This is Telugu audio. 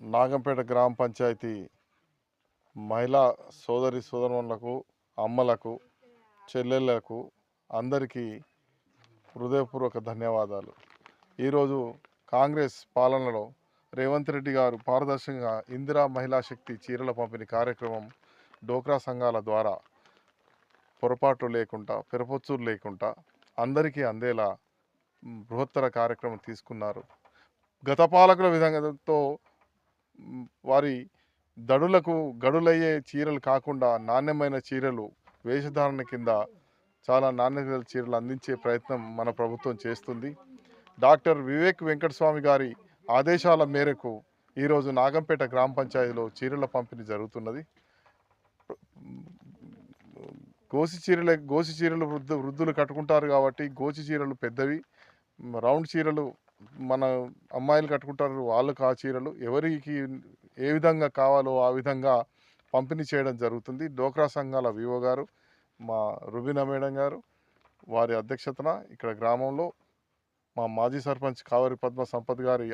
నాగంపేట గ్రామ పంచాయతీ మహిళా సోదరి సోదరులకు అమ్మలకు చెల్లెళ్ళకు అందరికీ హృదయపూర్వక ధన్యవాదాలు. ఈరోజు కాంగ్రెస్ పాలనలో రేవంత్ రెడ్డి గారు పారదర్శకంగా ఇందిరా మహిళా శక్తి చీరల పంపిణీ కార్యక్రమం డోక్రా సంఘాల ద్వారా పొరపాట్లు లేకుండా పెరపొచ్చులు లేకుండా అందరికీ అందేలా బృహత్తర కార్యక్రమం తీసుకున్నారు. గత పాలకుల విధంగాతో వారి దడులకు గడులయ్యే చీరలు కాకుండా నాణ్యమైన చీరలు వేషధారణ కింద చాలా నాణ్యత చీరలు అందించే ప్రయత్నం మన ప్రభుత్వం చేస్తుంది. డాక్టర్ వివేక్ వెంకటస్వామి గారి ఆదేశాల మేరకు ఈరోజు నాగంపేట గ్రామ పంచాయతీలో చీరల పంపిణీ జరుగుతున్నది. గోసి చీరలే గోసి చీరలు వృద్ధు వృద్ధులు కట్టుకుంటారు కాబట్టి గోసి చీరలు పెద్దవి. రౌండ్ చీరలు మన అమ్మాయిలు కట్టుకుంటారు వాళ్ళకు ఆ చీరలు. ఎవరికి ఏ విధంగా కావాలో ఆ విధంగా పంపిణీ చేయడం జరుగుతుంది. డోక్రా సంఘాల వివో గారు మా రుబీనా మేడం గారు వారి అధ్యక్షతన ఇక్కడ గ్రామంలో మా మాజీ సర్పంచ్ కావరి పద్మ సంపత్ గారి